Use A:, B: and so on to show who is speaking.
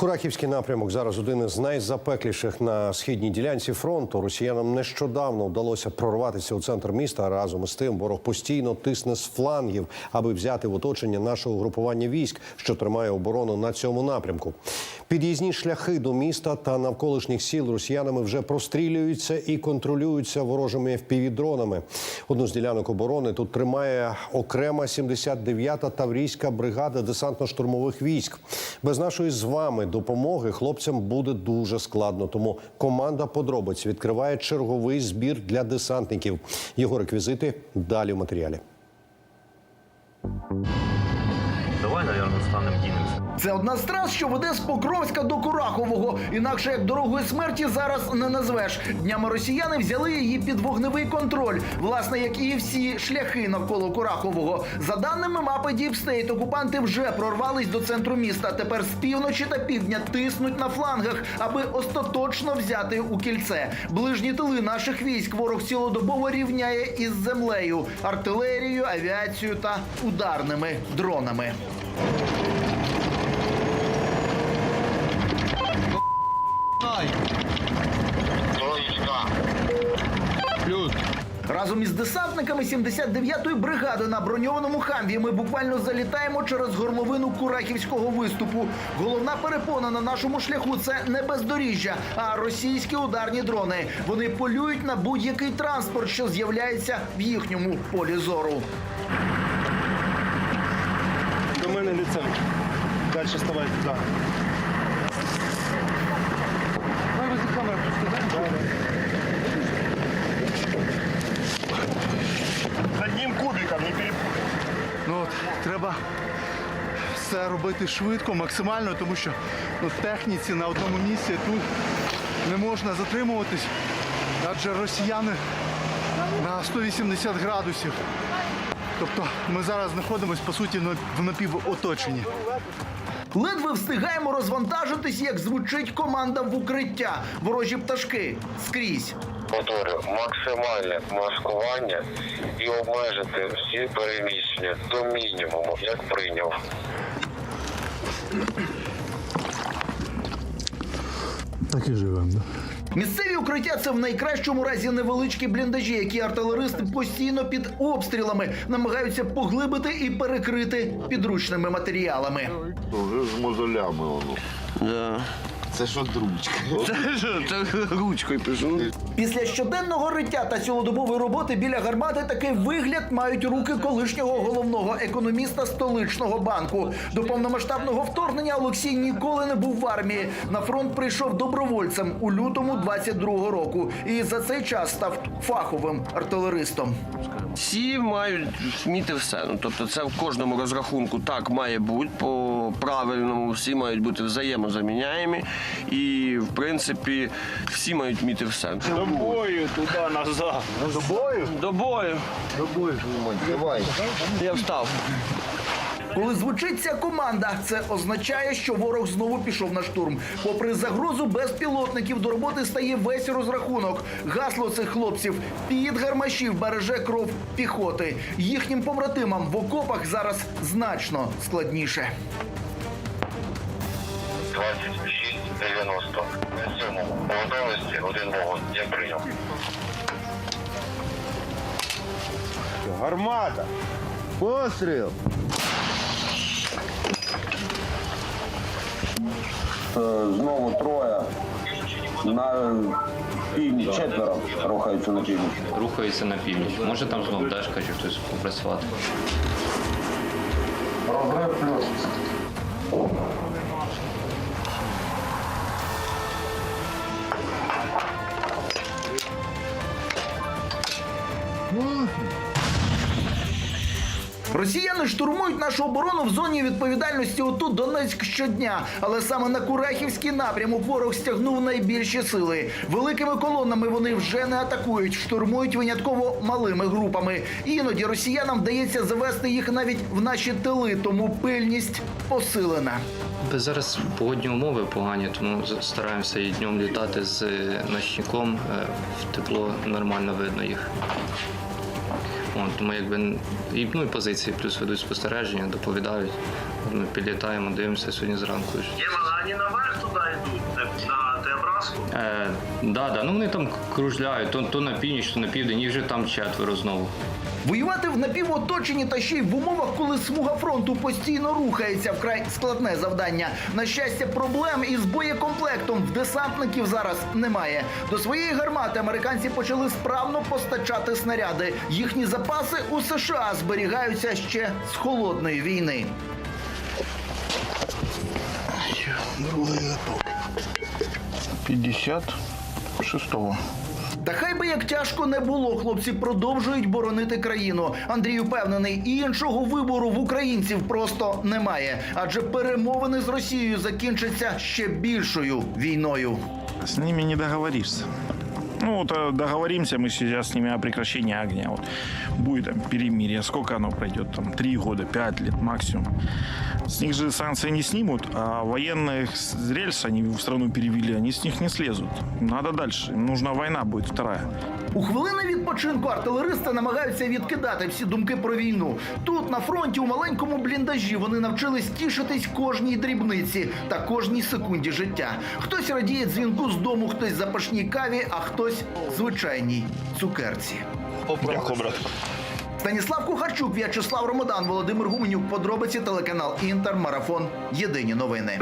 A: Курахівський напрямок зараз один із найзапекліших на східній ділянці фронту. Росіянам нещодавно вдалося прорватися у центр міста. Разом із тим ворог постійно тисне з флангів, аби взяти в оточення нашого групування військ, що тримає оборону на цьому напрямку. Під'їзні шляхи до міста та навколишніх сіл росіянами вже прострілюються і контролюються ворожими FPV-дронами. Одну з ділянок оборони тут тримає окрема 79-та таврійська бригада десантно-штурмових військ. Без нашої з вами допомоги хлопцям буде дуже складно. Тому команда подробиць відкриває черговий збір для десантників. Його реквізити далі в матеріалі.
B: Давай, наверное, станем кинемся.
C: Це одна з трас, що веде з Покровська до Курахового. Інакше як дорогою смерті зараз не назвеш. Днями росіяни взяли її під вогневий контроль, власне, як і всі шляхи навколо Курахового. За даними мапи State, окупанти вже прорвались до центру міста. Тепер з півночі та півдня тиснуть на флангах, аби остаточно взяти у кільце. Ближні тили наших військ ворог цілодобово рівняє із землею, артилерією, авіацією та ударними дронами. Разом із десантниками 79-ї бригади на броньованому хамві ми буквально залітаємо через горловину Курахівського виступу. Головна перепона на нашому шляху це не бездоріжжя, а російські ударні дрони. Вони полюють на будь-який транспорт, що з'являється в їхньому полі зору.
D: Далі ставай туди. Одним кубиком не перепутай.
E: Ну от треба все робити швидко, максимально, тому що ну, в техніці на одному місці тут не можна затримуватись, адже росіяни на 180 градусів. Тобто ми зараз знаходимося по суті в напівоточенні.
C: Ледве встигаємо розвантажитись, як звучить команда в укриття. Ворожі пташки скрізь.
F: Повторю, максимальне маскування і обмежити всі переміщення до мінімуму, як прийняв.
E: Так і живемо.
C: Місцеві укриття це в найкращому разі невеличкі бліндажі, які артилеристи постійно під обстрілами намагаються поглибити і перекрити підручними матеріалами.
G: Вже з мозолями воно.
H: Да.
G: Це що дручка?
H: Це що, це ручкою пишу.
C: Після щоденного риття та цілодобової роботи біля гармати такий вигляд мають руки колишнього головного економіста столичного банку. До повномасштабного вторгнення Олексій ніколи не був в армії. На фронт прийшов добровольцем у лютому 22-го року і за цей час став фаховим артилеристом.
H: Всі мають вміти все. Ну, тобто це в кожному розрахунку так має бути по правильному, всі мають бути взаємозаміняємі. І, в принципі, всі мають вміти все.
D: До бою, туди, назад. До бою?
H: До бою.
G: Давай.
H: Я встав.
C: Коли звучить ця команда, це означає, що ворог знову пішов на штурм. Попри загрозу безпілотників, до роботи стає весь розрахунок. Гасло цих хлопців під гармашів береже кров піхоти. Їхнім побратимам в окопах зараз значно складніше.
F: 26-90. На цьому по готовності один вогонь, як прийняв.
D: Гармата.
G: Постріл.
I: Знову троє на північ, четверо рухаються на північ.
J: Рухаються на північ. Може там знов дашка чи хтось попрацювати.
I: Розрив плюс.
C: Росіяни штурмують нашу оборону в зоні відповідальності ОТУ Донецьк щодня. Але саме на Курахівський напрямок ворог стягнув найбільші сили. Великими колонами вони вже не атакують, штурмують винятково малими групами. Іноді росіянам вдається завести їх навіть в наші тили, тому пильність посилена.
J: Зараз погодні умови погані, тому стараємося і днем літати з е, ночником. е, В тепло нормально видно їх. От, тому якби і, ну, і позиції плюс ведуть спостереження, доповідають. Ми підлітаємо, дивимося сьогодні зранку.
F: Є наверх?
B: йдуть на Теобразку?
J: Е, да, да. Ну вони там кружляють, то, то на північ, то на південь, їх вже там четверо знову.
C: Воювати в напівоточенні та ще й в умовах, коли смуга фронту постійно рухається вкрай складне завдання. На щастя, проблем із боєкомплектом в десантників зараз немає. До своєї гармати американці почали справно постачати снаряди. Їхні запаси у США зберігаються ще з холодної війни.
E: 56-го.
C: Та хай би як тяжко не було, хлопці продовжують боронити країну. Андрій упевнений, і іншого вибору в українців просто немає, адже перемовини з Росією закінчаться ще більшою війною.
D: С ними не договоришься. Ну, вот э, договоримся мы сейчас с ними о прекращении огня. Вот будет там перемирие. Сколько оно пройдет? Там три года, пять лет максимум. С них же санкции не снимут, а военных с рельс они в страну перевели, они с них не слезут. Надо дальше. Им нужна война будет вторая.
C: У хвилини відпочинку артилеристи намагаються відкидати всі думки про війну. Тут на фронті у маленькому бліндажі вони навчились тішитись кожній дрібниці та кожній секунді життя. Хтось радіє дзвінку з дому, хтось запашній каві, а хтось звичайній цукерці.
D: Дякую, брат.
C: Станіслав Кухарчук, В'ячеслав Ромодан, Володимир Гуменюк. Подробиці телеканал Інтер. Марафон. Єдині новини.